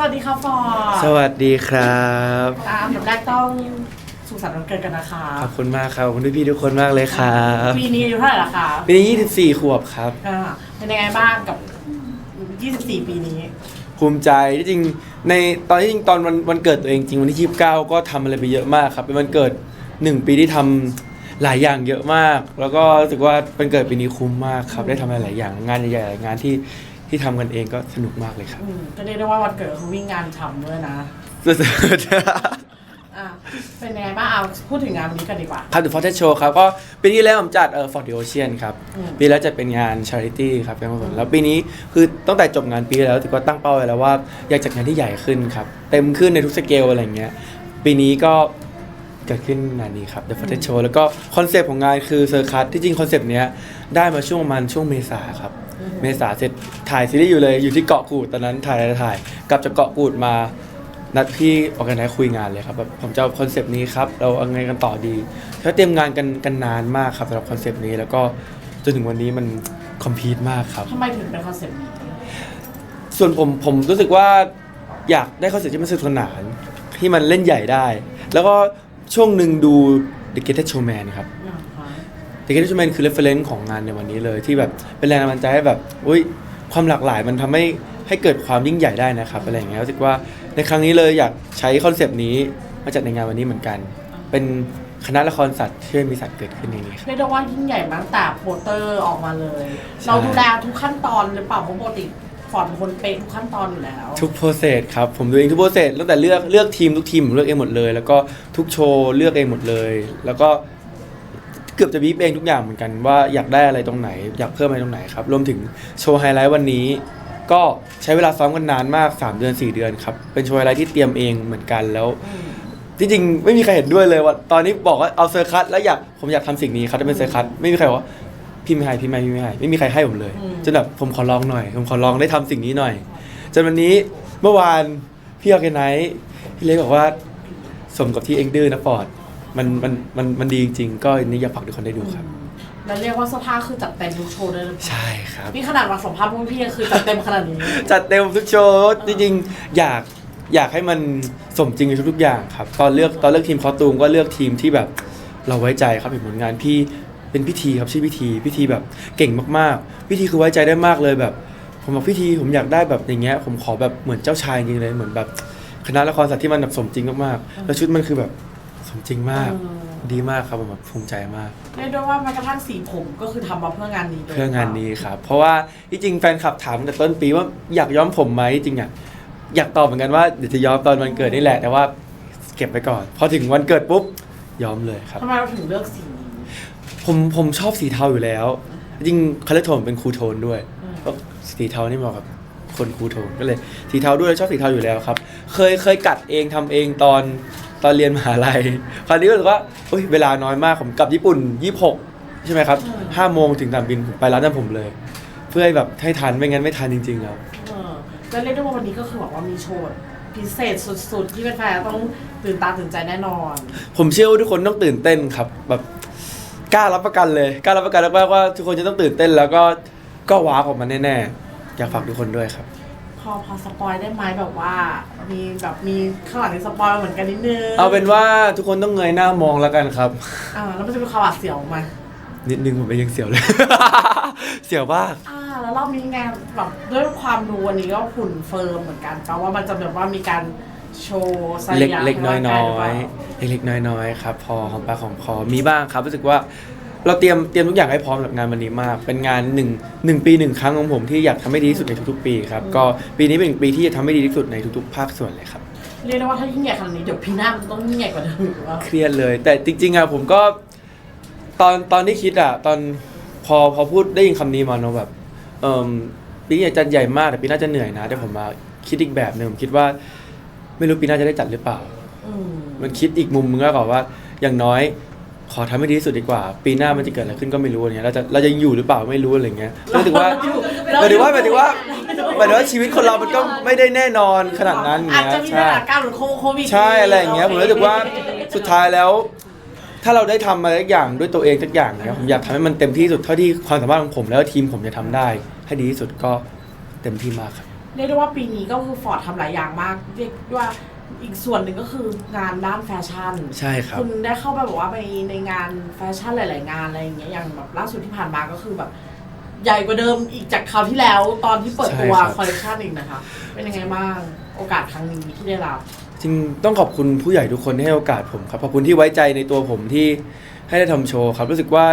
สวัสดีค่ะฟอร์สวัสดีครับตามดับแรกต้องสุขสันต์วันเกิดกันนะคะขอบคุณมากครับขอบคุณพี่ๆทุกคนมากเลยครับปีนี้อายุเท่าไหร่ละคะปีนี้24 ขวบครับอ่าเป็นยังไงบ้างกับ 24 ปีนี้ ภูมิใจที่จริงในตอนที่จริงตอนวันวันเกิดตัวเองจริงวันที่ 29 ก็ทำอะไรไปเยอะมากครับเป็นวันเกิด 1 ปีที่ทำหลายอย่างเยอะมาก แล้วก็รู้สึกว่าเป็นเกิดปีนี้คุ้มมากครับ ได้ทำอะไรหลายอย่างงานใหญ่ๆงานที่ ที่ทำกันเองก็สนุกมากเลยครับ อืมก็เรียกได้ว่าวันเกิดเขาวิ่งงานทำด้วยนะสุดอะ เป็นยังไงบ้างเอาพูดถึงงานวันนี้กันดีกว่าๆครับ The Fortnite Show ครับ ก็ปีที่แล้วผมจัดเอ่อ For the Ocean ครับ อืม ปีแล้วจะเป็นงาน charity ครับการกุศลแล้วปีนี้คือตั้งแต่จบงานปีที่แล้วถือว่าตั้งเป้าไว้แล้วว่า อยากจัดงานที่ใหญ่ขึ้นครับ เต็มขึ้นในทุกสเกลอะไรเงี้ย ปีนี้ก็เกิดขึ้นงานนี้ครับ The Fortnite Show แล้วก็คอนเซปต์ของงานคือเซอร์คัสที่จริงคอนเซปต์เนี้ยได้มาช่วงประมาณช่วงเมษาครับ เมษาเสร็จถ่ายซีรีส์อยู่เลยอยู่ที่เกาะกูดตอนนั้นถ่ายถ่าย กลับจากเกาะกูดมานัดพี่ออกกันไนคุยงานเลยครับแบบผมจะเอาคอนเซปต์นี้ครับเราเอาไงกันต่อดีแล้วเตรียมงานกันกันนานมากครับสำหรับคอนเซปต์นี้แล้วก็จนถึงวันนี้มันคอมพีทมากครับ ทำไมถึงเป็นคอนเซ็ปต์นี้ส่วนผมผมรู้สึกว่าอยากได้คอนเซปต์ที่มันสนุกสนานที่มันเล่นใหญ่ได้ แล้วก็ช่วงหนึ่งดู The Greatest Showman ครับอ่าฮะ The Greatest Showman คือ reference ของงานในวันนี้เลย ที่แบบเป็นแรงบันดาลใจให้แบบอุ้ยความหลากหลายมันทำให้ให้เกิดความยิ่งใหญ่ได้นะครับอะไรอย่างเงี้ยรู้สึกว่าในครั้งนี้เลยอยากใช้คอนเซปต์นี้มาจัดในงานวันนี้เหมือนกัน เป็นคณะละครสัตว์ที่มีสัตว์เกิดขึ้นในนี้ครับ เรียกได้ว่ายิ่งใหญ่มาตั้งแต่โปสเตอร์ออกมาเลย ใช่ เราดูแลทุกขั้นตอนหรือเปล่าเพราะปกติฟอร์ดเป็นคนเป๊ะทุกขั้นตอนอยู่แล้วทุกโปรเซสครับผมดูเองทุกโปรเซสตั้งแต่เลือกเลือกทีมทุกทีมผมเลือกเองหมดเลย แล้วก็ทุกโชว์เลือกเองหมดเลย แล้วก็ เกือบจะบีบเองทุกอย่างเหมือนกันว่าอยากได้อะไรตรงไหน อยากเพิ่มอะไรตรงไหนครับ รวมถึงโชว์ไฮไลท์วันนี้ ก็ใช้เวลาซ้อมกันนานมาก 3 เดือน 4 เดือนครับ เป็นโชว์ไฮไลท์ที่เตรียมเองเหมือนกันแล้วอืมที่จริงไม่มีใครเห็นด้วยเลยว่าตอนนี้บอกว่าเอาเซอร์คัตแล้วอยากผมอยากทำสิ่งนี้ครับจะเป็นเซอร์คัตไม่มีใครบอกว่าพี่ไม่ให้พี่ไม่ให้พี่ไม่ให้ไม่มีใครให้ผมเลยอืมจนแบบผมขอลองหน่อย ผมขอลองได้ทำสิ่งนี้หน่อยจนวันนี้เมื่อวานพี่ออร์แกไนท์พี่เล็กบอกว่าสมกับที่เองดื้อนะฟอร์ด มันมันมันมันดีจริงๆ ก็อันนี้อยากฝากทุกคนได้ดูครับ แล้วเรียกว่าเสื้อผ้าคือจัดเต็มทุกโชว์เลยหรือเปล่าใช่ครับ นี่ขนาดมาสัมภาษณ์พวกพี่ยังคือจัดเต็มขนาดนี้ จัดเต็มทุกโชว์จริงๆอยากอยากให้มันสมจริงในทุกๆอย่างครับ ตอนเลือกตอนเลือกทีมคอสตูมก็เลือกทีมที่แบบเราไว้ใจครับเห็นผลงานพี่เป็นพิธีครับชื่อพิธีพิธีแบบเก่งมากๆ พิธีคือไว้ใจได้มากเลยแบบ ผมบอกพิธีผมอยากได้แบบอย่างเงี้ยผมขอแบบเหมือนเจ้าชายจริงๆเลยเหมือนแบบคณะละครสัตว์ที่มันแบบสมจริงมากๆแล้วชุดมันคือแบบ สมจริงมาก เออ ดีมากครับผมแบบภูมิใจมาก เรียกได้ว่าแม้กระทั่งสีผมก็คือทำมาเพื่องานนี้ลยเพื่องานนี้ครับ เพราะว่าที่จริงแฟนคลับถามตั้งแต่ต้นปีว่าอยากย้อมผมไหมจริงอะอยากตอบเหมือนกันว่าเดี๋ยวจะย้อมตอนวันเกิดนี่แหละแต่ว่าเก็บไปก่อน พอถึงวันเกิดปุ๊บย้อมเลยครับ ทำไมเราถึงเลือกสีนี้ ผมผมชอบสีเทาอยู่แล้ว จริงคาเลโทนเป็นคูลโทนด้วยอืม ก็สีเทานี่เหมาะกับคนคูลโทนก็เลย สีเทาด้วยชอบสีเทาอยู่แล้วครับ เคยเคยกัดเองทำเองตอน ตอนเรียนมหาลัยคราวนี้ก็รู้สึกว่าเฮ้ยเวลาน้อยมากผมกลับญี่ปุ่น 26 ใช่ไหมครับห้าโมงถึงสนามบินผมไปร้านนั้นผมเลย เพื่อให้แบบให้ทันไม่งั้นไม่ทันจริงๆครับเออแล้วเรียกได้ว่าวันนี้ก็คือแบบว่ามีโชว์พิเศษสุดๆ ที่แฟนๆต้องตื่นตาตื่นใจแน่นอน ผมเชื่อว่าทุกคนต้องตื่นเต้นครับ แบบกล้ารับประกันเลยกล้ารับประกันแล้วว่าว่าทุกคนจะต้องตื่นเต้น แล้วก็ก็ว้าวออกมาแน่ๆอยากฝากทุกคนด้วยครับพ อพอสปอยได้ไหมแบบว่า มีแบบมีข้างหลังในสปอยเหมือนกันนิดนึงเอาเป็นว่าทุกคนต้องเงยหน้ามองแล้วกันครับ อ่าแล้วมันจะเป็นความหวาดเสียวไหมนิดนึงผมเองยังเสียวเลย เสียวมาก อ่า แล้วรอบนี้ไงแบบด้วยความรู้วันนี้ก็หุ่นเฟิร์มเหมือนกันแปลว่ามันจะแบบว่ามีการโชว์ไซเล็กยะเล็กน้อยให้น้ร่างอกายยหรือเปล่าเล็กๆน้อยๆครับ พอของปากของคอมีบ้างครับรู้สึกว่า เราเตรียมเตรียมทุกอย่างให้พร้อมสำหรับงานวันนี้มาก เป็นงานหนึ่งหนึ่งปีหนึ่งครั้งของผมที่อยากทำให้ดีที่สุดในทุกๆ ปีครับ ก็ปีนี้เป็นปีที่จะทำให้ดีที่สุดในทุกๆ ภาคส่วนเลยครับ เรียกได้ว่าถ้ายิ่งใหญ่ขนาดนี้เดี๋ยวปีหน้ามันต้องยิ่งใหญ่กว่าเดิมหรือว่า เครียดเลย แต่จริงๆอะผมก็ตอนตอนที่คิดอะตอนพอพอพูดได้ยินคำนี้มาเนอะแบบเอ่มปีนี้จะใหญ่มากแต่ปีหน้าจะเหนื่อยนะแต่ผมมาคิดอีกแบบหนึ่งผมคิดว่า ไม่รู้ปีหน้าจะได้จัดหรือเปล่าอืมมันคิดอีกมุมมึงก็บอกว่า อย่างน้อย ขอทำให้ดีที่สุดดีกว่า ปีหน้ามันจะเกิดอะไรขึ้นก็ไม่รู้อะไรเงี้ยเราจะเราจะอยู่หรือเปล่าไม่รู้อะไรเงี้ยก็รู้สึกว่าหมายถึงว่าหมายถึงว่าหมายถึงว่าชีวิตคนเรามันก็ไม่ได้แน่นอนขนาดนั้นอาจเงี้ยจะมีใช่สถานการณ์หรือโควิดใช่อะไรอย่างเงี้ยผมรู้สึกว่าสุดท้ายแล้ว ถ้าเราได้ทำอะไรสักอย่างด้วยตัวเองสักอย่างเนี้ยผมอยากทำให้มันเต็มที่สุดเท่าที่ความสามารถของผมแล้วทีมผมจะทำได้ ให้ดีที่สุดก็เต็มที่มากครับ เรียกได้ว่าปีนี้ก็คือฟอร์ดทำหลายอย่างมาก เรียกว่า อีกส่วนหนึ่งก็คืองานด้านแฟชั่น ใช่ครับ คุณได้เข้าไปบอกว่าไปในงานแฟชั่นหลาย ๆ งานอะไรอย่างเงี้ยอย่างแบบล่าสุดที่ผ่านมาก็คือแบบ ใหญ่กว่าเดิมอีกจากคราวที่แล้วตอนที่เปิดตัวใช่ครับ คอลเลคชันอีกนะคะ เป็นยังไงบ้างโอกาสครั้งนี้ที่ได้รับ จริงต้องขอบคุณผู้ใหญ่ทุกคนที่ให้โอกาสผมครับขอบคุณที่ไว้ใจในตัวผมที่ให้ได้ทำโชว์ครับรู้สึกว่า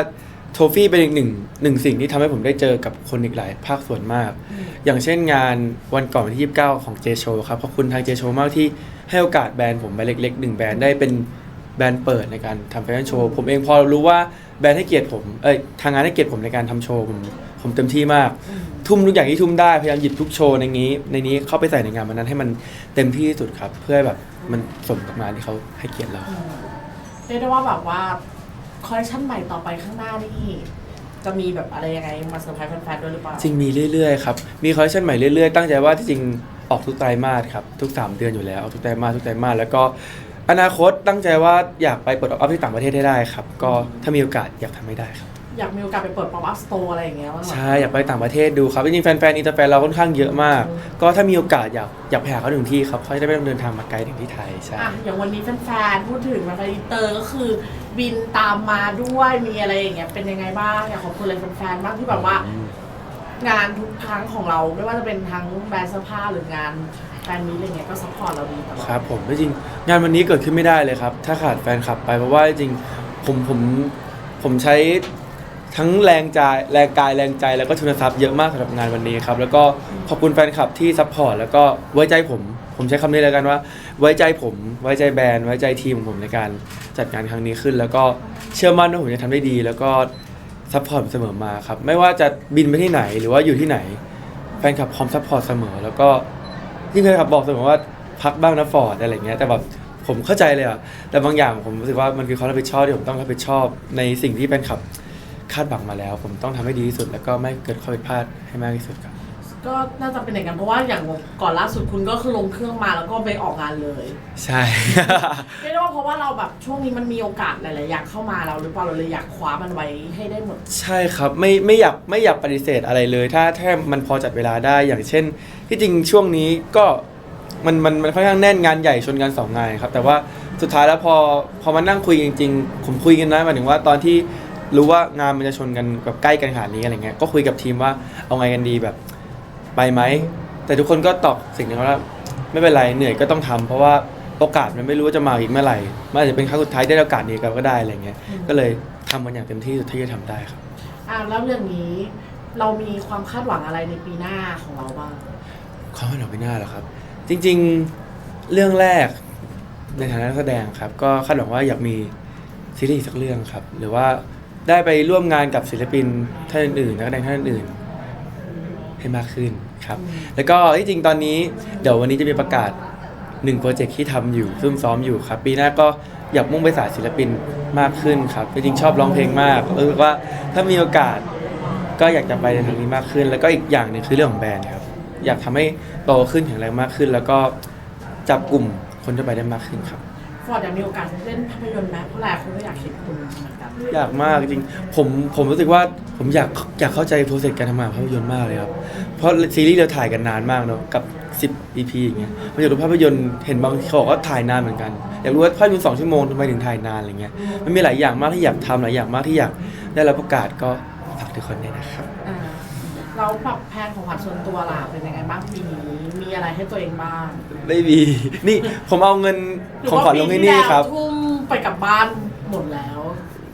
โทฟี่เป็นอีกหนึ่งหนึ่งสิ่งที่ทำให้ผมได้เจอกับคนอีกหลาย ภาคส่วนมากอืมอย่างเช่นงานวันก่อนวันที่29ของ J Show ครับขอบคุณทาง J Show มากที่ให้โอกาสแบรนด์ผมแบรนด์เล็กๆหนึ่งแบรนด์ได้เป็นแบรนด์เปิดในการทำแฟชั่นโชว์ผมเองพอรู้ว่าแบรนด์ให้เกียรติผมเอ้ยทางงานให้เกียรติผมในการทำโชว์ผมผมเต็มที่มากอืมทุ่มทุกอย่างที่ทุ่มได้พยายามหยิบทุกโชว์ในนี้ ในนี้เข้าไปใส่ในงานวันนั้นให้มันเต็มที่ที่สุดครับ เพื่อให้แบบมันสมกับงานที่เขาให้เกียรติเราอืมเรียกได้ว่าแบบว่า คอลเลคชันใหม่ต่อไปข้างหน้านี่จะมีแบบอะไรยังไงมาเซอร์ไพรส์แฟนๆด้วยหรือเปล่าจริงมีเรื่อยๆครับ มีคอลเลคชันใหม่เรื่อยๆ ตั้งใจว่าที่จริงออกทุกไตรมาสครับ ทุก 3 เดือนอยู่แล้วออกทุกไตรมาสทุกไตรมาสแล้วก็อนาคตตั้งใจว่าอยากไปเปิดออฟที่ต่างประเทศให้ได้ครับ ก็ถ้ามีโอกาสอยากทำให้ได้ครับ อยากมีโอกาสไปเปิดป๊อปอัพสโตร์อะไรอย่างเงี้ยบ้างไหมใช่อยากไปต่างประเทศดูครับจริงๆแฟนๆอินเตอร์แฟนเราค่อนข้างเยอะมาก อืม ก็ถ้ามีโอกาสอยากอยากไปหาเขาถึงที่ครับเขาจะได้ไม่ต้องเดินทางมาไกลถึงที่ไทยใช่ อะอย่างวันนี้แฟนๆพูดถึงแฟนๆอินเตอร์ก็คือบินตามมาด้วยมีอะไรอย่างเงี้ยเป็นยังไงบ้างอยากขอบคุณเลยแฟนๆบ้างที่แบบว่า งานทุกครั้งของเราไม่ว่าจะเป็นทั้งแบรนด์เสื้อผ้าหรืองานแฟนมีตอะไรเงี้ยก็ซัพพอร์ตเราดีตลอด ครับผมจริงๆงานวันนี้เกิดขึ้นไม่ได้เลยครับ ถ้าขาดแฟนคลับไปเพราะว่าจริงๆผมผมผมใช้ ทั้งแรงใจแรงกายแรงใจแล้วก็ทุนทรัพย์เยอะมากสำหรับงานวันนี้ครับแล้วก็ขอบคุณแฟนคลับที่ซัพพอร์ตแล้วก็ไว้ใจผม ผมใช้คำนี้แล้วกันว่า ไว้ใจผมไว้ใจแบรนด์ไว้ใจทีมของผมในการจัดงานครั้งนี้ขึ้น แล้วก็เชื่อมั่นว่าผมจะทำได้ดี แล้วก็ซัพพอร์ตเสมอมาครับไม่ว่าจะบินไปที่ไหนหรือว่าอยู่ที่ไหนแฟนคลับพร้อมซัพพอร์ตเสมอ แล้วก็ที่แฟนคลับบอกเสมอว่าพักบ้างนะฟอร์ดอะไรเงี้ยแต่แบบผมเข้าใจเลยอะแต่บางอย่างผมรู้สึกว่ามันคือความรับผิดชอบที่ผมต้องรับผิดชอบในสิ่งที่แฟนคลับ คาดหวังมาแล้ว ผมต้องทำให้ดีที่สุด แล้วก็ไม่เกิดข้อผิดพลาดให้มากที่สุดครับ ก็น่าจะเป็นอย่างนั้นเพราะว่าอย่างก่อนล่าสุดคุณก็คือลงเครื่องมาแล้วก็ไปออกงานเลยใช่ไม่ได้ว่าเพราะว่าเราแบบช่วงนี้มันมีโอกาสหลายๆอย่างเข้ามาเราหรือเปล่าเราเลยอยากคว้ามันไว้ให้ได้หมด ใช่ครับไม่ไม่อยากไม่อยากปฏิเสธอะไรเลย ถ้าถ้ามันพอจัดเวลาได้อย่างเช่น ที่จริงช่วงนี้ก็มันมันมันค่อนข้างแน่นงานใหญ่ชนกันสองงานครับแต่ว่าสุดท้ายแล้วพอพอมานั่งคุยจริง ๆ ผมคุยกันนะหมายถึงว่าตอนที่ รู้ว่างานมันจะชนกันแบบใกล้กันขนาดนี้อะไรเงี้ยก็คุยกับทีมว่าเอาไงกันดีแบบไปไหมแต่ทุกคนก็ตอบสิ่งนี้ว่าไม่เป็นไรเหนื่อยก็ต้องทำเพราะว่าโอกาสมันไม่รู้ว่าจะมาอีกเมื่อไหร่มันอาจจะเป็นครั้งสุดท้ายได้โอกาสนี้ก็ได้อะไรเงี้ยอืมก็เลยทำมันอย่างเต็มที่สุดที่จะทำได้ครับอ่าแล้วเรื่องนี้เรามีความคาดหวังอะไรในปีหน้าของเราบ้างความฝันของพี่หน้าเหรอครับ จริง ๆเรื่องแรกในฐานะนักแสดงครับ ก็คาดหวังว่าอยากมีซีรีส์สักเรื่องครับ หรือว่า ได้ไปร่วมงานกับศิลปินท่านอื่นๆนักแสดงท่านอื่นๆให้มากขึ้นครับอืมแล้วก็ที่จริงตอนนี้เดี๋ยววันนี้จะมีประกาศหนึ่งโปรเจกต์ที่ทำอยู่ซุ่มซ้อมอยู่ครับ ปีหน้าก็อยากมุ่งไปสายศิลปินมากขึ้นครับจริงๆชอบร้องเพลงมากรู้สึกว่าถ้ามีโอกาสก็อยากจะไปในทางนี้มากขึ้น แล้วก็อีกอย่างหนึ่งคือเรื่องของแบรนด์ครับ อยากทำให้โตขึ้นแข็งแรงมากขึ้น แล้วก็จับกลุ่มคนทั่วไปได้มากขึ้นครับ ฟอร์ดอยากมีโอกาสเล่นภาพยนตร์ไหมเพราะหลายคนก็อยากเห็นคุณเหมือนกันอยากมากจริงผมผมรู้สึกว่าผมอยากอยากเข้าใจโปรเซสการทำงานภาพยนตร์มากเลยครับ เพราะซีรีส์เราถ่ายกันนานมากเนาะกับ 10 EP อย่างเงี้ยมันอยากดูภาพยนตร์เห็นบางเขาบอกว่าถ่ายนานเหมือนกัน อยากรู้ว่าภาพยนตร์สองชั่วโมงทำไมถึงถ่ายนานอะไรเงี้ยมันมีหลายอย่างมากที่อยากทำหลายอย่างมากที่อยากได้รับโอกาสก็ฝากทุกคนด้วยนะครับ อ่า เราปรับแพลนของขวัญส่วนตัวล่ะเป็นยังไงบ้างปีนี้มีอะไรให้ตัวเองบ้างไม่มี นี่ผมเอาเงินของขวัญลงให้นี่ครับหอว่าปีที่แล้วทุ่มไปกลับบ้านหมดแล้ว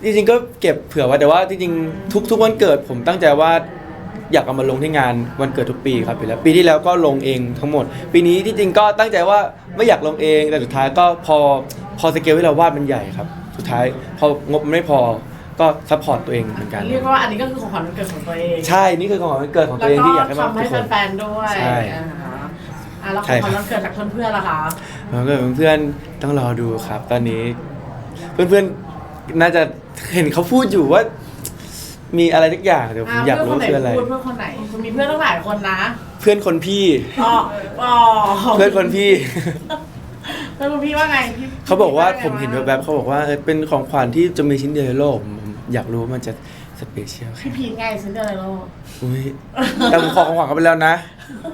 จริงๆก็เก็บเผื่อไว้แต่ว่าจริงๆทุกทุกวันเกิด ผมตั้งใจว่าอยากเอามาลงที่งานวันเกิดทุกปีครับอยู่แล้ว ปีที่แล้วก็ลงเองทั้งหมด ปีนี้ที่จริงก็ตั้งใจว่าไม่อยากลงเองแต่สุดท้ายก็พอพอสเกลที่เราวาดมันใหญ่ครับ สุดท้ายพองบมันไม่พอ ก็ซัพพอร์ตตัวเองเหมือนกันเรียกว่าอันนี้ก็คือของขวัญวันเกิดของตัวเองใช่นี่คือของขวัญวันเกิดของแล้ตัววเองก็ที่อยากให้มอบทำทุให้กคน แฟนๆด้วยใช่อ่าฮะอ่าแล้วขใช่องคขรับวัญวันเกิดจากเพื่อนๆล่ะคะ แล้วก็เพื่อนๆต้องรอดูครับ ตอนนี้ เพื่อนๆน่าจะเห็นเขาพูดอยู่ว่า มีอะไรทุกอย่างเดี๋ยวผมอยากรู้ว่าคืออะไร เพื่อนคนไหนพูดเพื่อนคนไหนคุณมีเพื่อนตั้งหลายคนนะเพื่อนคนพี่ อ๋ออ๋อเพื่อนคนพี่ เพื่อนคนพี่ว่าไงพี่เขาบอกว่าพี่ผมเห็นแวบๆเขาบอกว่าเออเป็นของขวัญที่จะมีชิ้นเดียวในโลกผมผม อยากรู้ว่ามันจะสเปเชียลพี่พีทไงฉันจะอะไรแล้วอุ้ยแต่ผมขอของขวัญเขาไปแล้วนะ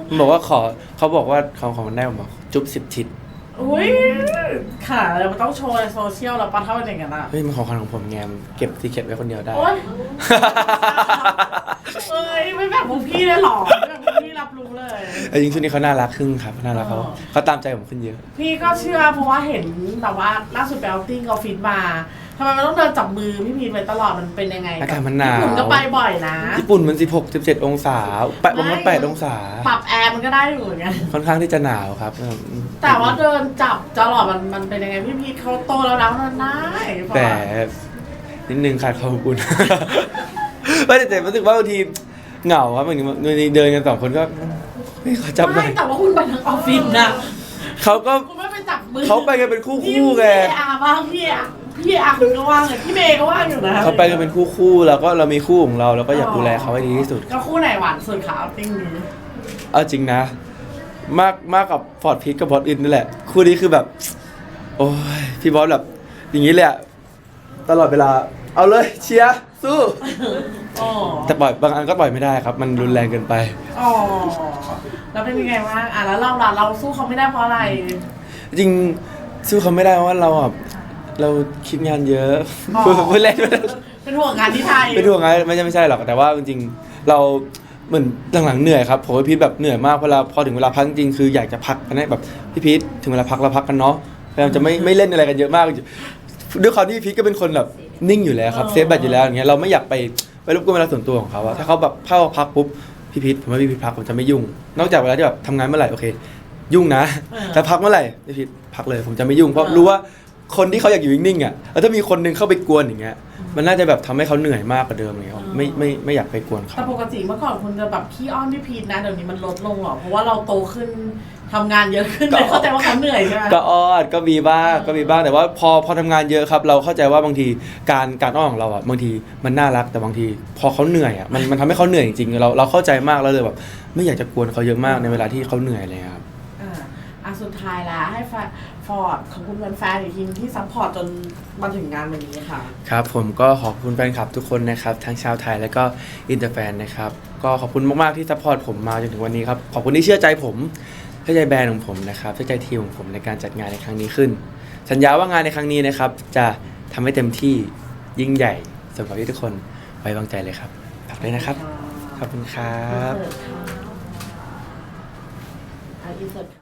มันบอกว่าขอเขาบอกว่าของของมันได้ผมบอกจุ๊บสิบทิศอุ้ยค่ะแล้วมันต้องโชว์ในโซเชียลแล้วปะเท่าเป็นอย่างนั้นอะเฮ้ยมันของขวัญของผมไงมันเก็บซีเก็บไว้คนเดียวได้ โอ๊ยเอ้ยไม่แบบพวกพี่เลยเหรอไม่แบบพวก พี่รับรู้เลย แต่จริงๆช่วงนี้เขาน่ารักขึ้นครับน่ารักเขาอ๋อ เขาตามใจผมขึ้นเยอะ พี่ก็เชื่อเพราะว่าเห็นแบบว่าล่าสุดไปเอาติ้งออฟฟิศมาทำไมมันต้องเดินจับมือพี่พีทไปตลอดมันเป็นยังไงอากาศมันหนาว ญี่ปุ่นก็ไปบ่อยนะ ญี่ปุ่นมัน 16 17 องศาแปดวันแปดองศา ปรับแอร์มันก็ได้อยู่อย่างเงี้ยค่อนข้างที่จะหนาวครับแต่ว่าเดินจับตลอดมันมันเป็นยังไงพี่พีทเขาโตแล้วนะมันได้พอแต่นิดนึงขาดความอบอุ่น ไม่แต่แต่รู้สึกว่าบางที เหงาครับบางทีบางทีเดินกันสองคนก็เฮ้ยขอจับหน่ไม่อยแต่ว่าคุณไปทั้งออฟฟิศนะเขาก็คุณไม่ไปจับมือเขาไปกันเป็นคู่ๆพี่ไง พี่อาบ้างพี่อาพี่อาคุณก็ว่างเลยพี่เมย์ก็ว่างอยู่นะเขาไปกันเป็นคู่คู่ๆแล้วก็เรามีคู่ของเราเราก็อยากดูแลเขาให้ดีที่สุด ก็คู่ไหนหวานสุดคะเอาติ้งนี้เอาจริงนะ มากมากกับฟอร์ดพีทกับบอสอินนี่แหละ คู่นี้คือแบบ โอ้ยพี่บอสแบบ อย่างนี้เลยอะตลอดเวลา เอาเลยเชียร์สู้อ๋อแต่ปล่อยบางอันก็ปล่อยไม่ได้ครับ มันรุนแรงเกินไป อ๋อแล้วเป็นยังไงบ้างอะแล้วเราล่ะเราสู้เขาไม่ได้เพราะอะไร จริงสู้เขาไม่ได้เพราะว่าเราอะเราคิดงานเยอะอ๋อ พูดพูดเล่นพูดเล่นเป็นห่วงงานที่ไทยไม่ถูกไงไม่ใช่ไม่ใช่หรอกแต่ว่าจริงๆเราเหมือนหลังๆเหนื่อยครับผมว่าพีทแบบเหนื่อยมากเวลาพอถึงเวลาพักจริงๆคืออยากจะพักกันนะแบบพี่พีทถึงเวลาพักเราพักกันเนาะพยายามจะไม่ไม่เล่นอะไรกันเยอะมากด้วยความที่พี่พีทก็เป็นคนแบบ นิ่งอยู่แล้วครับเซฟแบตอยู่แล้วอย่างเงี้ยเราไม่อยากไปไปรบกวนเวลาส่วนตัวของเขาอะถ้าเขาแบบเข้าพักปุ๊บพี่พีทผมว่าพี่พีทพักผมจะไม่ยุ่ง นอกจากเวลาที่แบบทำงานเมื่อไหร่โอเค ยุ่งนะแต่พักเมื่อไหร่พี่พีทพักเลยผมจะไม่ยุ่งเพราะรู้ว่าคนที่เขาอยากอยู่นิ่งๆอะแล้วถ้ามีคนนึงเข้าไปกวนอย่างเงี้ยมันน่าจะแบบทำให้เขาเหนื่อยมากกว่าเดิมเลยครับไม่ไม่ไม่อยากไปกวนเขาแต่ปกติเมื่อก่อนคุณจะแบบขี้อ้อนพี่พีทนะเดี๋ยวนี้มันลดลงหรอเพราะว่าเราโตขึ้น ทำงานเยอะขึ้นเลยเข้าใจว่าเขาเหนื่อยใช่ไหม ก็อ้อนก็มีบ้างก็มีบ้างแต่ว่าพอพอทำงานเยอะครับ เราเข้าใจว่าบางทีการการอ้อนของเราอะบางทีมันน่ารักแต่บางที พอเขาเหนื่อยอะมันมันทำให้เขาเหนื่อยจริงๆเราเราเข้าใจมากแล้วเลยแบบไม่อยากจะกวนเขาเยอะมากในเวลาที่เขาเหนื่อยเลยครับ อ่าอะสุดท้ายแล้วให้ฟอร์ดขอบคุณแฟนๆอีกทีที่ซัพพอร์ตจนมาถึงงานวันนี้ค่ะ ครับผมก็ขอบคุณแฟนคลับทุกคนนะครับ ทั้งชาวไทยและก็อินเตอร์แฟนนะครับ ก็ขอบคุณมาก ๆ ที่ซัพพอร์ตผมมาจนถึงวันนี้ครับ ขอบคุณที่เชื่อใจผม เชื่อใจแบรนด์ของผมนะครับเชื่อใจทีมของผมในการจัดงานในครั้งนี้ขึ้น สัญญาว่างานในครั้งนี้นะครับ จะทำให้เต็มที่ยิ่งใหญ่สำหรับที่ทุกคนไว้วางใจเลยครับฝากด้วยนะครับขอบคุณครับ